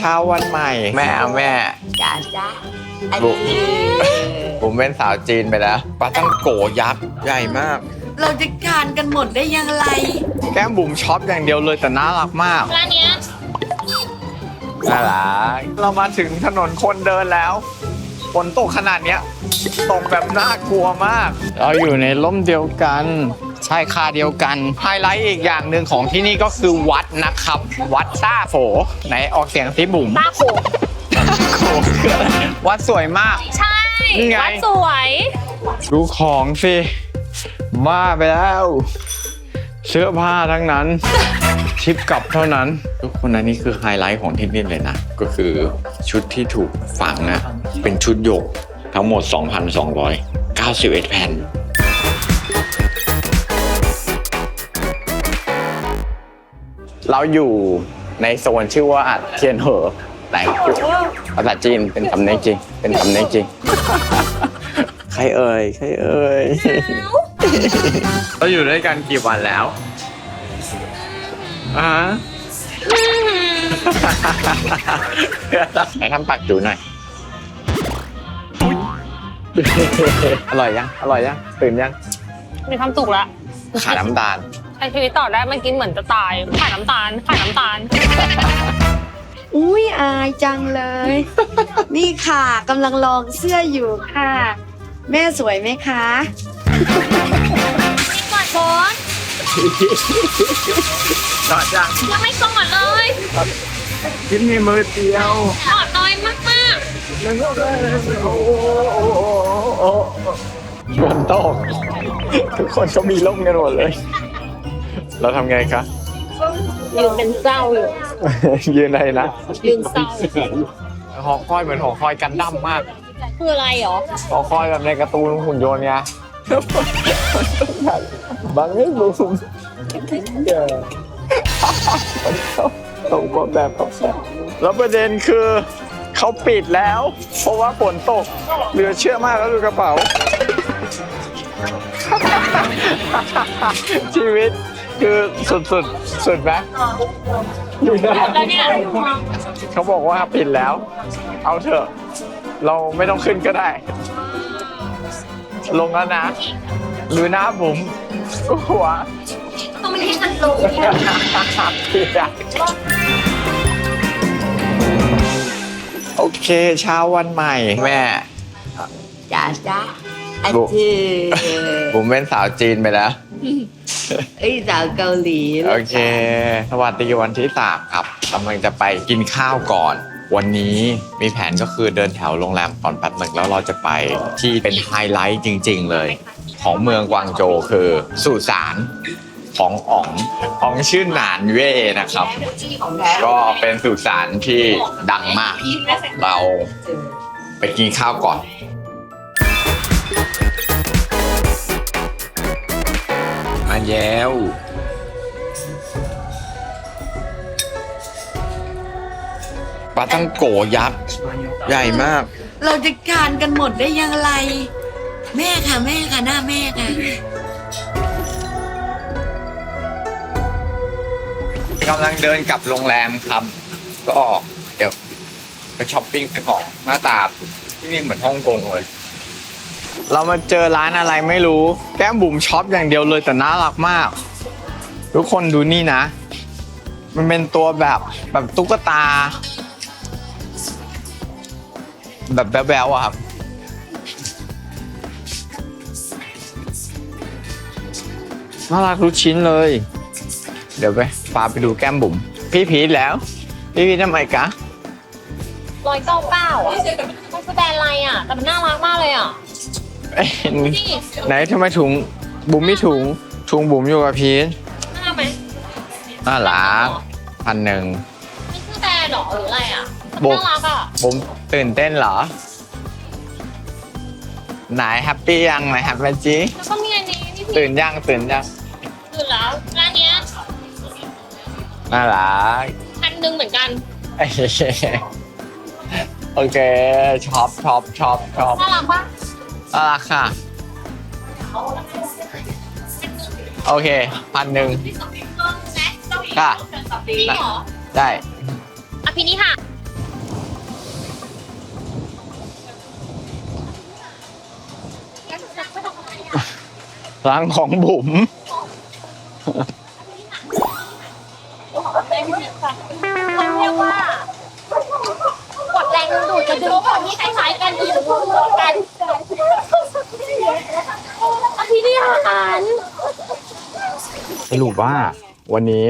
เช้าวันใหม่ แม่เอาแม่ จ้าจ้าอันบุนี้ผมเป็นสาวจีนไปแล้วปลาตั้งโกยักษ์ใหญ่มาก เราจะทานกันหมดได้อยังไงแก้มบุ๋มช็อปอย่างเดียวเลยแต่น่ารักมากร้านเนี้ยน่ารักเรามาถึงถนนคนเดินแล้วฝนตกขนาดเนี้ยตกแบบน่ากลัวมาก เราอยู่ในร่มเดียวกัน ชายคาเดียวกัน ไฮไลท์อีกอย่างหนึ่งของที่นี่ก็คือวัดนะครับ วัดต้าโฝไหนออกเสียงสิบุ๋มตาโขโขคืออะไรวัดสวยมาก ใช่นี่ไง วัดสวย ดูของสิมาไปแล้ว เสื้อผ้าทั้งนั้น ชิปกลับเท่านั้น ทุกคนอันนี้คือไฮไลท์ของที่นี่เลยนะ ก็คือชุดที่ถูกฝังอะเป็นชุดหยกทั้งหมด 2,291 แผ่น เราอยู่ในโซนชื่อว่าเทียนเหอแต่ภาษาจีนเป็นคำเนจริง เป็นคำเนจริง ใครเอ่ย ใครเอ่ย เราอยู่ด้วยกันกี่วันแล้วอ่าไหนทำปากจูหน่อย อร่อยยัง อร่อยยัง ตื่นยัง มีความสุขละ ขาน้ำตาล ใช้ชีวิตต่อได้ไม่กินเหมือนจะตายขาดน้ำตาลขาดน้ำตาล อุ้ยอายจังเลย นี่ค่ะกำลังลองเสื้ออยู่ค่ะ แม่สวยไหมคะนี่ก่อนโบนต่อจังยังไม่กอดเลยกินในมือเดียวกอดน้อยมากมากแล้วก็โอ้โหโอ้โหฝนตกทุกคนก็มีร่มกันหมดเลย เราทำไงคะๆยืนเป็นเศร้าอยู่ยืนอะไรนะยืนเศร้าหอคอยเหมือนหอคอยกันดั้มมาก คืออะไรหรอหอคอยแบบในการ์ตูนหุ่นยนต์ไงบังให้บูมเดี๋ยวตกก็แบบเขาแบบแล้วประเด็นคือเขาปิดแล้ว เพราะว่าฝนตกเหลือเชื่อมากแล้วดูกระเป๋า ชีวิต คือสุดสุดๆสุดไหมอยู่ได้แล้วเนี่ยเขาบอกว่าปิดแล้ว เอาเถอะ เราไม่ต้องขึ้นก็ได้ ลงแล้วนะหรือหน้าผมหัวต้องไม่ให้มันลงผิดอะโอเคเช้าวันใหม่ แม่จ้าจ้าอันบุที่ผมเป็นสาวจีนไปแล้ว เอ้ยสาวเกาหลีโอเค สวัสดีวันที่สามครับกำลังจะไปกินข้าวก่อน วันนี้มีแผนก็คือเดินแถวโรงแรมก่อนแป๊บหนึ่งแล้วเราจะไปที่เป็นไฮไลท์จริง ๆ เลย ของเมืองกวางโจวคือสุสานของอ๋องอ๋องชื่อหนานเว่นะครับ ก็เป็นสุสานที่ดังมาก เราไปกินข้าวก่อน แล้ว ปลาตั้งโกยักษ์ใหญ่มาก เราจะทานกันหมดได้อยังไงแม่ค่ะแม่ค่ะหน้าแม่ค่ะกำลังเดินกลับโรงแรมครับ ก็เดี๋ยวไปช้อปปิ้งไปของหน้าตาที่นี่เหมือนฮ่องกงเลย เรามาเจอร้านอะไรไม่รู้ แก้มบุ๋มช็อปอย่างเดียวเลยแต่น่ารักมาก ทุกคนดูนี่นะ มันเป็นตัวแบบแบบตุ๊กตา แบบแบ๊วๆอะครับน่ารักทุกชิ้นเลย เดี๋ยวไปพาไปดูแก้มบุ๋มพี่พีทแล้ว พี่พีททำไมกะร้อยเก้าเก้าอะมันคือแบรนด์อะไรอะ แต่มันน่ารักมากเลยอะ เอ้ยนี่ไหนทำไมถุงบุ๋มไม่ถุง ถุงบุ๋มอยู่กับพีทน่ารักไหมน่ารักพันหนึ่งนี่คือแบรนด์เหรอหรืออะไรอะมันโบน่ารักอะบุ๋มตื่นเต้นเหรอ ไหนแฮปปี้ยังไหนแฮปปี้จีแล้วก็มีอันนี้นี่พี่ตื่นยังตื่นยังคือแล้วร้านเนี้ยน่ารักพันหนึ่งเหมือนกันเอ้ยโอเคช็อปช็อปช็อปช็อป น่ารักปะ น่ารักค่ะ โอเคพันหนึ่งค่ะได้อะพี่นี่ค่ะรังของบุ๋มกดแรงดึงดูดจะดึงคนที่คล้ายๆกันหรือรวมกัน อภินิหารสรุปว่าวันนี้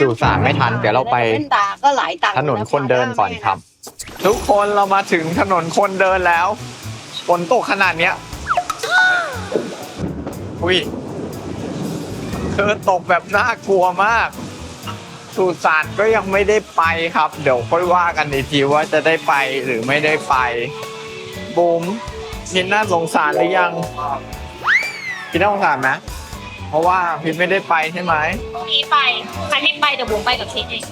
สื่อสารไม่ทัน เดี๋ยวเราไปแว่นตาก็หลายตังค์ถนนคนเดินก่อนครับ ทุกคนเรามาถึงถนนคนเดินแล้วฝนตกขนาดเนี้ยอุ้ยคือตกแบบน่ากลัวมากสุสานก็ยังไม่ได้ไปครับ เดี๋ยวค่อยว่ากันอีกทีว่าจะได้ไปหรือไม่ได้ไปบุ๋ม พินน่าสงสารหรือยังพินน่าสงสารไหมเพราะว่าพินไม่ได้ไปใช่ไหมพี่ไปใครไม่ไปเดี๋ยวบุ๋มไปกับเชนเอง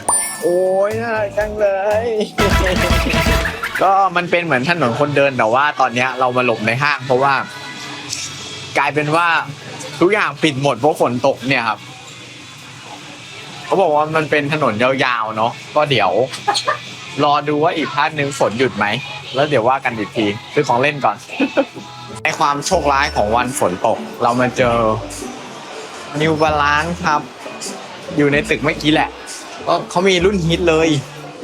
โอ้ยน่ารักจังเลย ก็มันเป็นเหมือนถนนคนเดินแต่ว่าตอนเนี้ยเรามาหลบในห้างเพราะว่า กลายเป็นว่าทุกอย่างปิดหมดเพราะฝนตกเนี่ยครับเขาบอกว่ามันเป็นถนนยาวๆเนาะก็เดี๋ยว รอดูว่าอีกพาร์ทหนึ่งฝนหยุดไหม แล้วเดี๋ยวว่ากันอีกทีซื้อของเล่นก่อน ในความโชคร้ายของวันฝนตก เรามาเจอ New Balance ครับ อยู่ในตึกเมื่อกี้แหละก็เขามีรุ่นฮิตเลย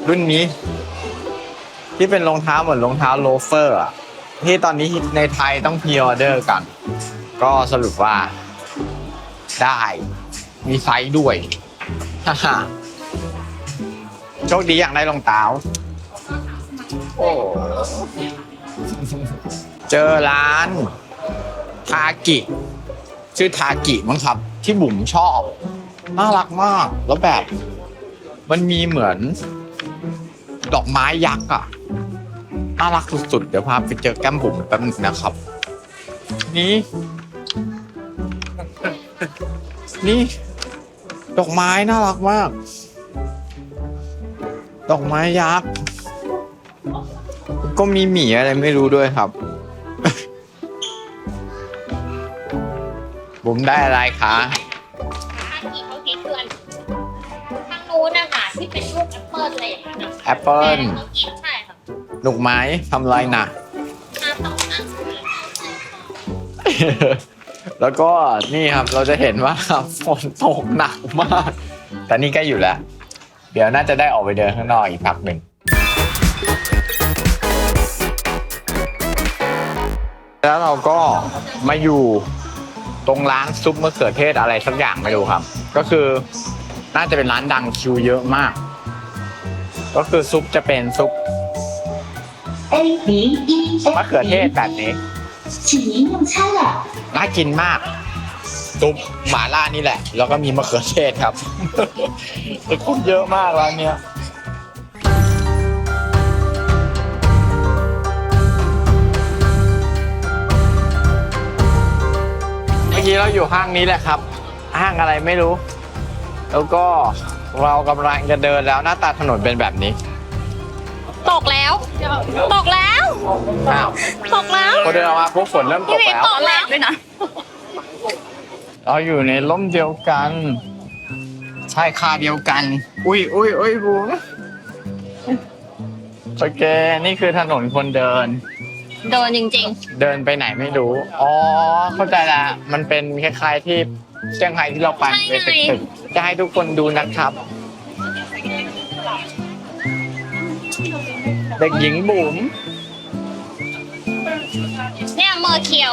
รุ่นนี้ ที่เป็นรองเท้าเหมือนรองเท้าโลเฟอร์อะที่ตอนนี้ในไทยต้องพ r ออเดอร์กัน ก็สรุปว่า ได้มีไซส์ด้วยฮ่าโชคดีอย่างได้รองเท้า โอ้เจอร้าน ทากิ ชื่อทากิมั้งครับ ที่บุ๋มชอบ น่ารักมาก แล้วแบบ มันมีเหมือน ดอกไม้ยักษ์อะ น่ารักสุดๆ เดี๋ยวพาไปเจอแก้มบุ๋มแป๊บนึงนะครับ นี่ นี่ ดอกไม้น่ารักมาก ดอกไม้ยักษ์ ก็มีหมีอะไรไม่รู้ด้วยครับบุ๋มได้อะไรคะที่เขาคิดเพื่อนทางนู้นนะคะที่เป็นรูปแอปเปิลอะไรอย่างเงี้ยนะแอปเปิลเขากินใช่ค่ะหนุกไม้ทำไรน่ะน้ำสองน้ำแล้วก็นี่ครับเราจะเห็นว่าฝนตกหนักมาก แต่นี่ใกล้อยู่แล้ว เดี๋ยวน่าจะได้ออกไปเดินข้างนอกอีกพักหนึ่ง แล้วเราก็มาอยู่ตรงร้านซุปมะเขือเทศอะไรสักอย่างไม่รู้ครับ ก็คือน่าจะเป็นร้านดังคิวเยอะมาก ก็คือซุปจะเป็นซุปมะเขือเทศแบบนี้น่ากินมากซุปหมาล่านี่แหละ แล้วก็มีมะเขือเทศครับคุนเยอะมากร้านเนี้ย มื่อกี้เราอยู่ห้างนี้แหละครับ ห้างอะไรไม่รู้ แล้วก็เรากำลังจะเดินแล้วหน้าตาถนนเป็นแบบนี้ ตกแล้ว ตกแล้ว อ้าวตกแล้ว พอเดินออกมาปุ๊บฝนเริ่มตพี่กเวแล้ว ตกแล้วด้วยนะ เราอยู่ในร่มเดียวกันใช่คาเดียวกัน อุ้ยอุ้ยอุ้ยบูมโอเค นี่คือถนนคนเดิน โดนจริง เดินไปไหนไม่รู้ อ๋อ เข้าใจละ มันเป็นคล้ายๆที่เชียงไฮ้ที่เราไปใช่เป็นไง ตึกๆจะให้ทุกคนดูนะครับ เด็กหญิงบุ๋มๆ เนี่ยเมอร์เคียว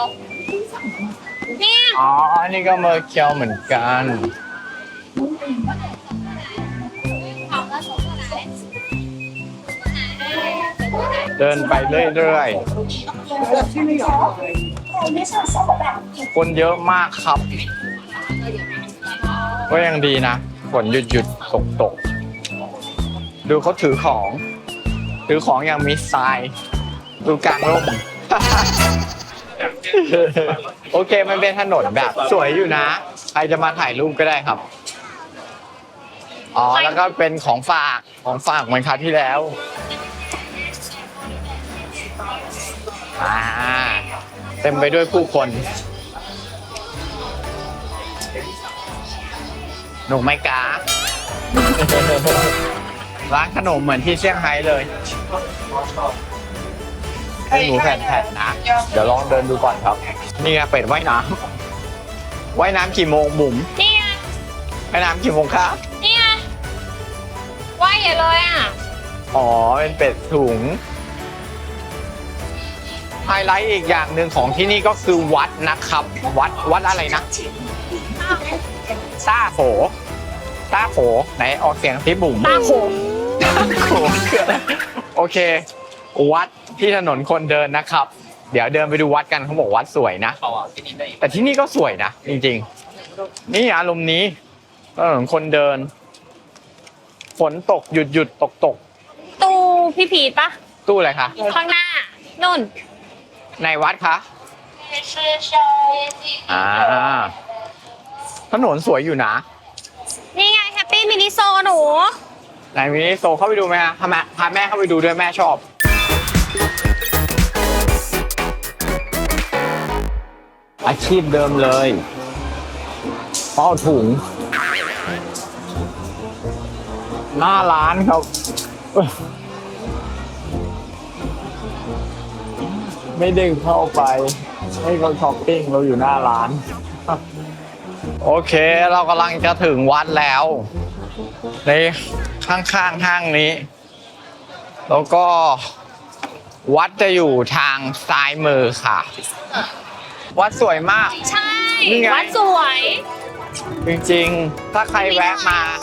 เนี่ย อ๋อนี่ก็เมอร์เคียวเหมือนกัน เดินไปเรื่อยๆ คนเยอะมากครับ ก็ยังดีนะ ฝนหยุดหยุดตกตก ดูเขาถือของ ถือของอย่างมีสไตล์ดูกลางร่มโอเค มันเป็นถนนแบบ สวยอยู่นะ ใครจะมาถ่ายรูปก็ได้ครับ อ๋อ แล้วก็เป็นของฝาก ของฝากเหมือนคราวที่แล้ว อ่าเต็มไปด้วยผู้คนหนุกไหมการ้านขนมเหมือนที่เซี่ยงไฮ้เลยเป็นหมูแผ่นๆนะ เดี๋ยวลองเดินดูก่อนครับ นี่ไงเป็ดว่ายน้ว่ายน้ำกี่โมงบุ๋มนี่ไงว่ายน้ำกี่โมงคะนี่ไงว่ายใหญ่เลยอะ อ๋อ เป็นเป็ดถุง ไฮไลท์อีกอย่างหนึ่งของที่นี่ก็คือวัดนะครับ วัดวัดอะไรนะต้าโขต้าโขไหนออกเสียงที่บุ๋มตาโขงโขคืออะไรโอเค วัดที่ถนนคนเดินนะครับ เดี๋ยวเดินไปดูวัดกันเขาบอกวัดสวยนะ แต่ที่นี่ก็สวยนะ จริงๆ นี่อารมณ์นี้ถนนคนเดิน ฝนตกหยุดหยุดตกตกตู้พี่พีทปะตู้อะไรคะข้างหน้านุ่น ในวัดคะอ่าถนนสวยอยู่นะ นี่ไงแฮปปี้มินิโซหนู ไหนมินิโซเข้าไปดูไหมฮะพาแม่พาแม่เข้าไปดูด้วยแม่ชอบ อาชีพเดิมเลยเป้าถุง หน้าร้านครับ ไม่ได้เข้าไป ให้เขาช้อปปิ้งเราอยู่หน้าร้าน โอเคเรากำลังจะถึงวัดแล้วในข้างๆห้างนี้ แล้วก็วัดจะอยู่ทางซ้ายมือค่ะ วัดสวยมาก ใช่นี่ไง วัดสวยจริงๆ ถ้าใครแวะมา ก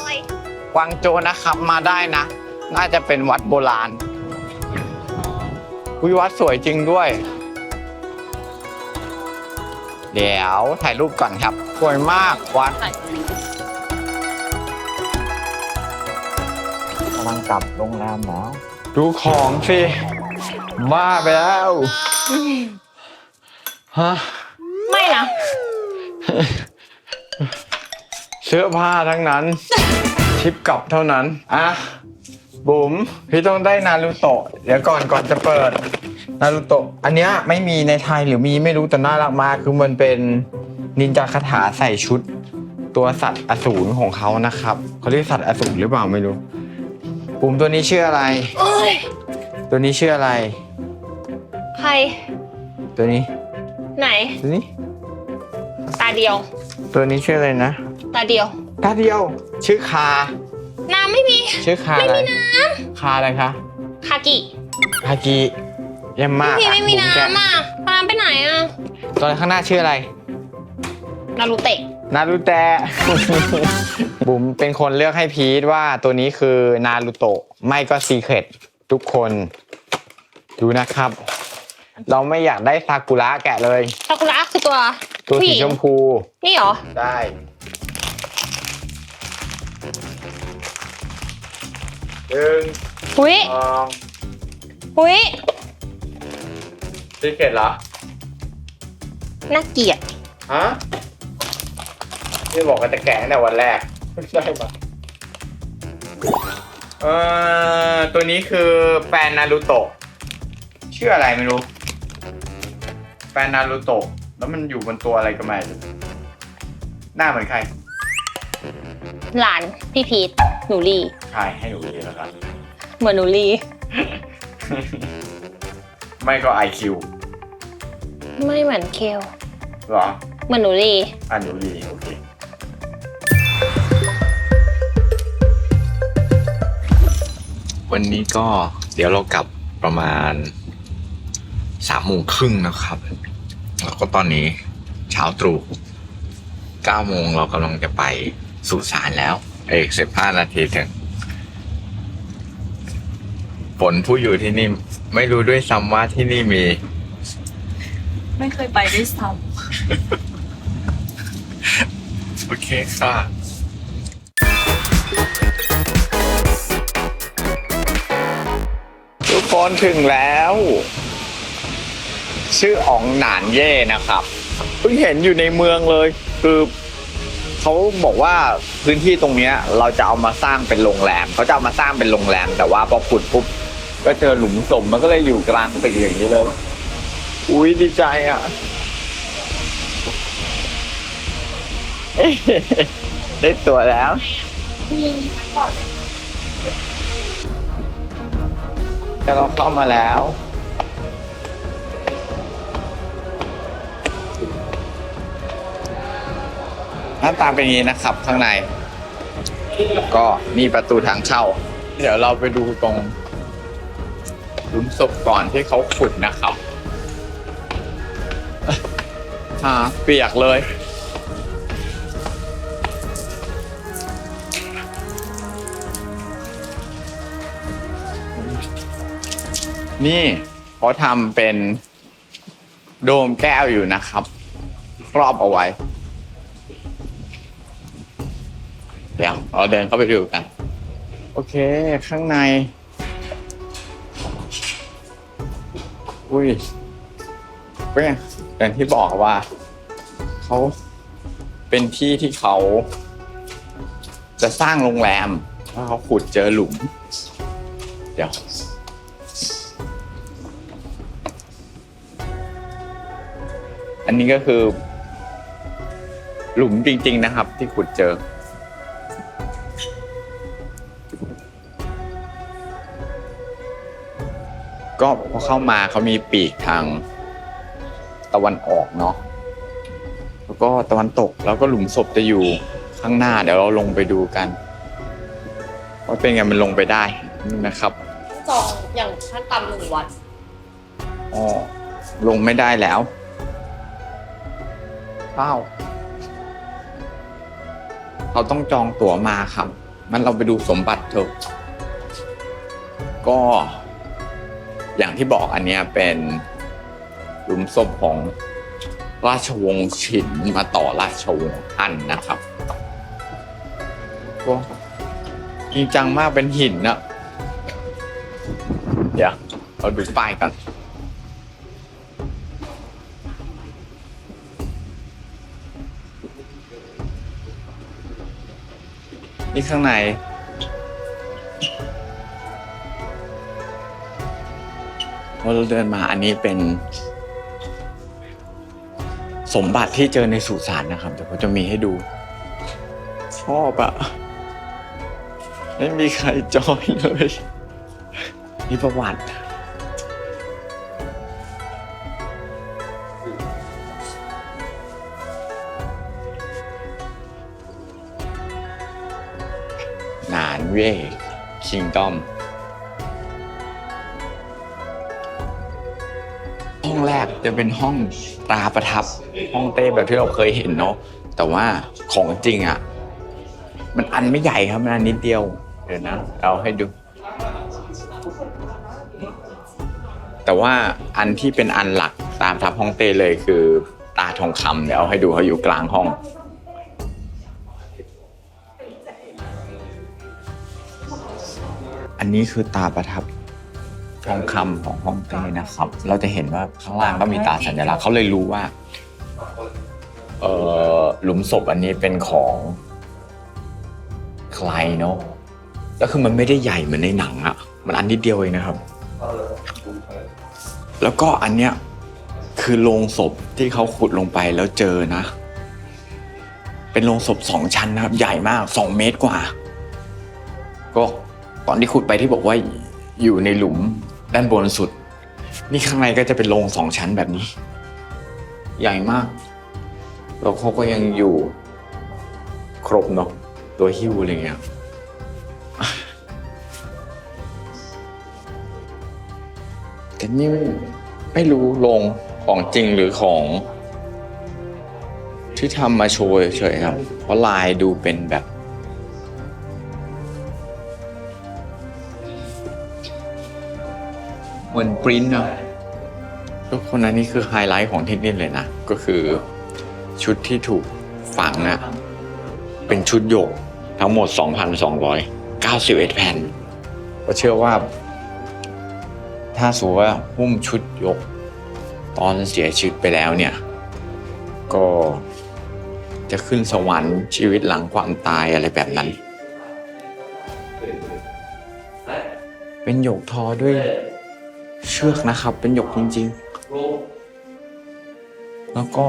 วางโจวนะครับมาได้นะ น่าจะเป็นวัดโบราณ วิวัดสวยจริงด้วย เดี๋ยวถ่ายรูปก่อนครับ สวยมากวัดกำลังกลับโรงแรมแล้ว ดูของสิบ้าไปแล้วฮะไม่นะ เสื้อผ้าทั้งนั้นทิปกลับเท่านั้น อะ บุ๋มพี่ต้องได้นารูโตะเดี๋ยวก่อนก่อนจะเปิดนารูโตะอันเนี้ยไม่มีในไทยหรือมีไม่รู้แต่น่ารักมากคือมันเป็นนินจาคาถาใส่ชุด ตัวสัตว์อสูรของเขานะครับเขาเรียกสัตว์อสูรหรือเปล่าไม่รู้บุ๋มตัวนี้ชื่ออะไรเอ้ยตัวนี้ชื่ออะไร ใครตัวนี้ไหน ตัวนี้ ตาเดียว ตัวนี้ชื่ออะไรนะ ตาเดียว ตาเดียว ชื่อคา น้ำไม่มี ชื่อคาอะไรคาอะไรคะคากิฮากิเยี่ยมมากพี่ไม่มีบุ๋แกะน้ำอะน้ำไปไหนอะตัวข้างหน้าชื่ออะไรนารูเตะนารูแตะบุ๋มเป็นคนเลือกให้พีทว่าตัวนี้คือนารูโตะไม่ก็ซีเครตทุกคนดูนะครับ เราไม่อยากได้ซากุระแกะเลยซากุระคือตัว ตัวผู้หสีญิงชมพู นี่เหรอ ได้ หนึ่งหุยสองหุยซีเครตเหรอ น่าเกลียดฮะที่บอกว่าจะแกะตั้งแต่วันแรกไม่ใช่ปะเออตัวนี้คือแฟนนารูโตะชื่ออะไรไม่รู้ แฟนนารูโตะแล้วมันอยู่บนตัวอะไรก็ไม่รู้หน้าเหมือนใคร หลานพี่พีทหนูรีใช่ให้หนูดีแล้วกัน เหมือนหนูรีไม่ก็ไอคิวไม่เหมือนเคลหรอ เหมือนหนูรีอะหนูดีโอเค วันนี้ก็เดี๋ยวเรากลับประมาณสามโมงครึ่งนะครับ แล้วก็ตอนนี้เช้าตรู่เก้าโมงเรากำลังจะไป สุสานแล้วเอกสิบห้านาทีถึงฝนผู้อยู่ที่นี่ ไม่รู้ด้วยซ้ำว่าที่นี่มี ไม่เคยไปด้วยซ้โอเคค่ะทุกคนถึงแล้ว ชื่ออ๋องหนานเย่นะครับ เพิ่งเห็นอยู่ในเมืองเลย คือ เขาบอกว่าพื้นที่ตรงเนี้ยเราจะเอามาสร้างเป็นโรงแรมเขาจะเอามาสร้างเป็นโรงแรม แต่ว่าพอขุดปุ๊บก็เจอหลุมศพมันก็เลยอยู่กลางตึกอย่างนี้เลย อุ้ยดีใจอะ ได้ตัวแล้ว แต่เราเข้ามาแล้ว น้าตาเป็นอย่างนี้นะครับข้างใน ก็นี่ประตูทางเข้า เดี๋ยวเราไปดูตรงหลุมศพก่อนที่เขาขุดนะครับอ่าเปียกเลย นี่เขาทำเป็นโดมแก้วอยู่นะครับ ครอบเอาไว้ เดี๋ยวเราเดินเข้าไปดูกัน โอเค ข้างใน อุ้ยก็อย่างอย่างที่บอกว่าเขาเป็นที่ที่เขา จะสร้างโรงแรมเพราเขาขุดเจอหลุม เดี๋ยวอันนี้ก็คือ หลุมจริง ๆ นะครับ ที่ขุดเจอ ก็พอเข้ามาเขามีปีกทางตะวันออกเนาะแล้วก็ตะวันตกแล้วก็หลุมศพจะอยู่ข้างหน้า เดี๋ยวเราลงไปดูกันว่าเป็นไงมันลงไปได้นะครับจองอย่างขั้นต่ำหนึ่งวันอ๋อลงไม่ได้แล้วเ้าเขาต้องจองตั๋วมาครับมันเราไปดูสมบัติเถอะก็ อย่างที่บอกอันนี้เป็นหลุมศพของราชวงศ์ฉินมาต่อราชวงศ์ฮั่นนะครับก็จริงจังมากเป็นหินอะเดี๋ยวเราดูป้ายกันนี่ข้างใน พอเราเดินมาอันนี้เป็น สมบัติที่เจอในสุสานนะครับ เดี๋ยวผมจะมีให้ดู ชอบอะไม่มีใครจอยเลยนี่ประวัติหนานเว่คิงดอม แรกจะเป็นห้องตราประทับ ห้องเต้แบบที่เราเคยเห็นเนาะแต่ว่าของจริงอะ่ะ มันอันไม่ใหญ่ครับมันอันนิดเดียว เดี๋ยวนะเอาให้ดู แต่ว่าอันที่เป็นอันหลักตามทับห้องเต้เลยคือตาทองคำเดี๋ยวเอาให้ดูเขาอยู่กลางห้องอันนี้คือตาประทับ ทองคำของฮ่องเต้นะครับ เราจะเห็นว่าข้างล่างก็มีตาสัญลักษณ์เขาเลยรู้ว่าเออหลุมศพอันนี้เป็นของใครเนาะแล้วคือมันไม่ได้ใหญ่เหมือนในหนังอะมันอันนิดเดียวเองนะครับ แล้วก็อันเนี้ยคือโลงศพที่เขาขุดลงไปแล้วเจอนะ เป็นโลงศพสองชั้นนะครับ ใหญ่มากสองเมตรกว่า ก็ตอนที่ขุดไปที่บอกว่าอยู่ในหลุม ด้านบนสุด นี่ข้างในก็จะเป็นโรงสองชั้นแบบนี้ ใหญ่มาก แล้วเขาก็ยังอยู่ครบเนาะตัวหิ้วอะไรเงี้ยแต่นี่ไม่รู้โรงของจริงหรือของ ที่ทำมาโชว์เฉยๆครับ เพราะลายดูเป็นแบบ มือนปริ้นท์อะทุกคนนั้นนี่คือไฮไลท์ของที่นี่เลยนะ ก็คือชุดที่ถูกฝังอะเป็นชุดหยกทั้งหมด 2,291 แผ่นก็เชื่อว่า ถ้าสมมติว่าหุ้มชุดหยก ตอนเสียชีวิตไปแล้วเนี่ย ก็จะขึ้นสวรรค์ชีวิตหลังความตายอะไรแบบนั้น เป็นหยกทอด้วย เชือกนะครับ เป็นหยกจริงๆ แล้วก็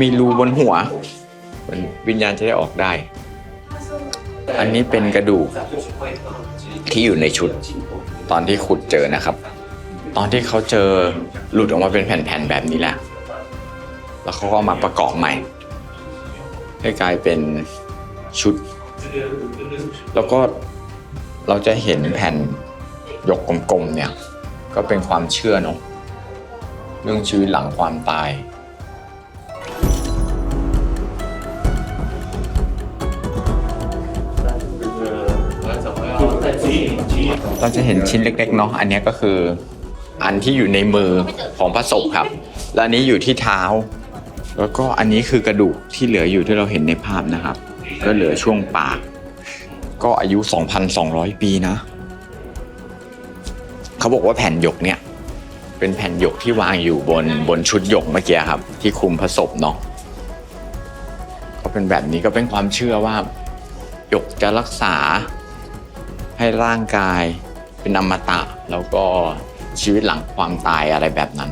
มีรูบนหัวเหมือนวิญญาณจะได้ออกได้ อันนี้เป็นกระดูกที่อยู่ในชุดตอนที่ขุดเจอนะครับ ตอนที่เขาเจอหลุดออกมาเป็นแผ่นๆแบบนี้แหละ แล้วเขาก็เอามาประกอบใหม่ ให้กลายเป็นชุด แล้วก็เราจะเห็นแผ่นหยกกลมๆเนี่ย ก็เป็นความเชื่อเนาะเรื่องชีวิตหลังความตาย เราจะเห็นชิ้นเล็กๆเนาะอันนี้ก็คืออันที่อยู่ในมือของพระศพครับ และอันนี้อยู่ที่เท้า แล้วก็อันนี้คือกระดูกที่เหลืออยู่ที่เราเห็นในภาพนะครับ ก็เหลือช่วงปาก ก็อายุ 2,200 ปีนะ เขาบอกว่าแผ่นหยกเนี่ย เป็นแผ่นหยกที่วางอยู่บนบนชุดหยกเมื่อกี้ครับ ที่คลุมพระศพเนาะก็เป็นแบบนี้ก็เป็นความเชื่อว่าหยกจะรักษาให้ร่างกายเป็นอมตะ แล้วก็ชีวิตหลังความตายอะไรแบบนั้น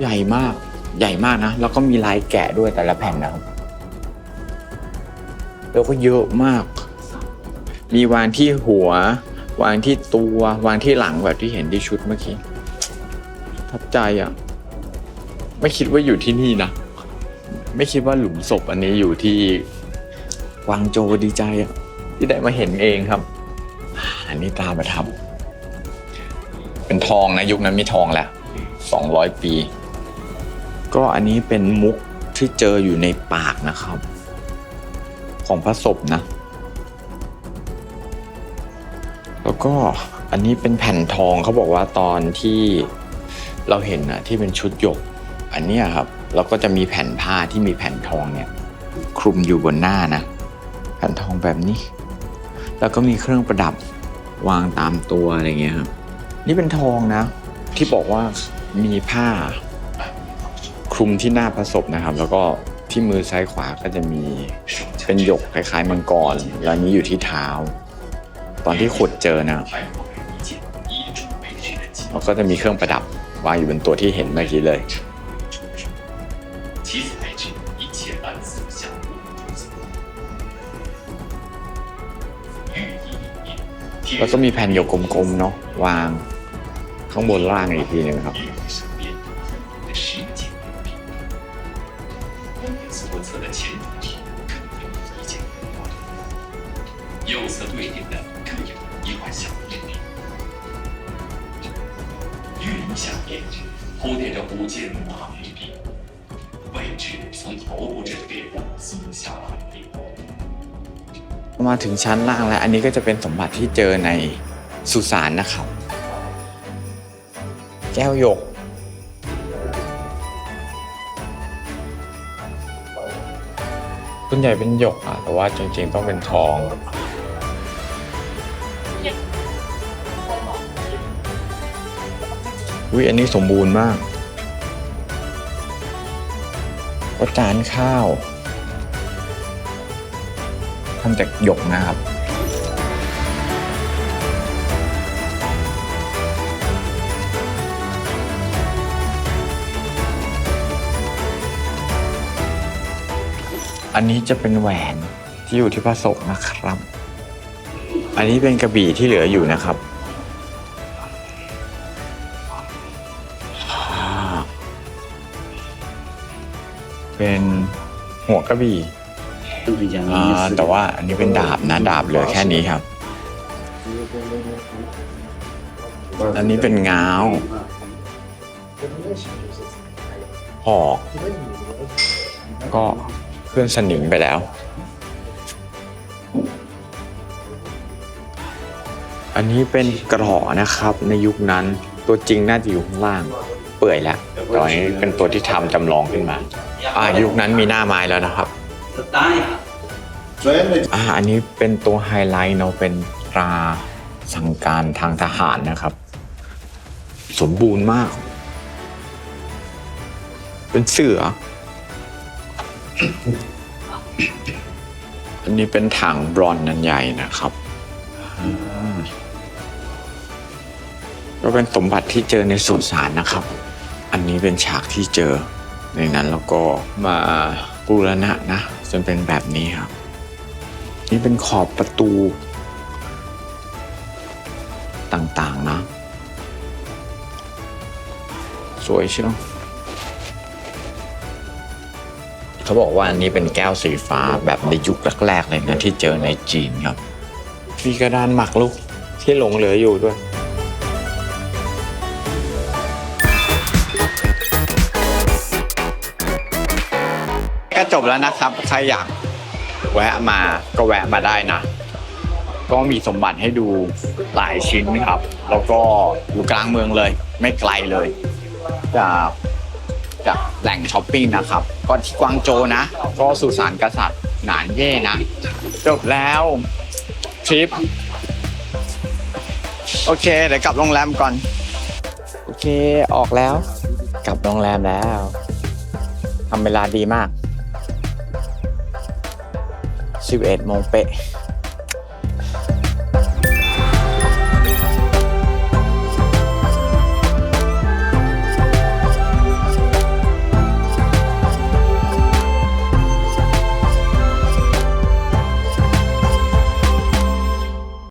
ใหญ่มากใหญ่มากนะ แล้วก็มีลายแกะด้วยแต่ละแผ่นนะครับแล้วก็เยอะมาก มีวางที่หัว วางที่ตัววางที่หลังแบบที่เห็นที่ชุดเมื่อกี้ทับใจอะ ไม่คิดว่าอยู่ที่นี่นะ ไม่คิดว่าหลุมศพอันนี้อยู่ที่กวางโจวดีใจอะ ที่ได้มาเห็นเองครับ อันนี้ตาประทับ เป็นทองนะ ยุคนั้นมีทองแหละสองร้อยปี ก็อันนี้เป็นมุกที่เจออยู่ในปากนะครับ ของพระศพนะ แล้วก็อันนี้เป็นแผ่นทองเขาบอกว่าตอนที่เราเห็นนะที่เป็นชุดหยก อันเนี้ยครับแล้วก็จะมีแผ่นผ้าที่มีแผ่นทองเนี่ยคลุมอยู่บนหน้านะ แผ่นทองแบบนี้ แล้วก็มีเครื่องประดับวางตามตัวอะไรเงี้ยครับนี่เป็นทองนะ ที่บอกว่ามีผ้าคลุมที่หน้าพระศพนะครับ แล้วก็ที่มือซ้ายขวาก็จะมีเป็นหยกคล้ายๆมังกรแล้วนี้อยู่ที่เท้า ตอนที่ขุดเจอนะเราก็จะมีเครื่องประดับวางอยู่บนตัวที่เห็นเมื่อกี้เลยแล้วก็มีแผ่นโยกกลมๆเนาะวางข้างบนล่างอีกทีนึงครับ ชั้นล่างแล้วอันนี้ก็จะเป็นสมบัติที่เจอในสุสานนะครับ แก้วหยกส่วนใหญ่เป็นหยกอะแต่ว่าจริงๆต้องเป็นทอง อุ้ยอันนี้สมบูรณ์มากก็จานข้าว ทำจากหยกนะครับอันนี้จะเป็นแหวนที่อยู่ที่พระศพนะครับ อันนี้เป็นกระบี่ที่เหลืออยู่นะครับ เป็นหัวกระบี่ อ่าแต่ว่าอันนี้เป็นดาบนะดาบเหลือแค่นี้ครับ อันนี้เป็นง้าวหอก ก็เคลื่อนสนิมไปแล้ว อันนี้เป็นกระหอนะครับ ในยุคนั้นตัวจริงน่าจะอยู่ข้างล่าง เปื่อยแล้วแตอนนี้เป็นตัวที่ทำจำลองขึ้นมา อ่ายุคนั้นมีหน้าไม้แล้วนะครับ อ่าอันนี้เป็นตัวไฮไลท์เนาะเป็นตราสั่งการทางทหารนะครับ สมบูรณ์มาก เป็นเสือ อันนี้เป็นถังบรอนนันใหญ่นะครับ ก็เป็นสมบัติที่เจอในสุสานนะครับ อันนี้เป็นฉากที่เจอในนั้นแล้วก็มาบูรณะนะจนเป็นแบบนี้ครับ นี่เป็นขอบประตู ต่างๆนะ สวยเชียวเขาบอกว่าอันนี้เป็นแก้วสีฟ้าแบบในยุคแรกๆเลยนะ ที่เจอในจีนครับ มีกระดานหมักลูกที่หลงเหลืออยู่ด้วยก็จบแล้วนะครับ ใครอยาก แวะมาก็แวะมาได้นะ ก็มีสมบัติให้ดูหลายชิ้นครับ แล้วก็อยู่กลางเมืองเลย ไม่ไกลเลยจากจากแหล่งช้อปปิ้งนะครับ ก็ที่กวางโจนะ ก็สุสานกษัตริย์หนานเย่นะ จบแล้วทริป โอเค เดี๋ยวกลับโรงแรมก่อน โอเคออกแล้ว กลับโรงแรมแล้วทำเวลาดีมาก 11โมงเป๊ะ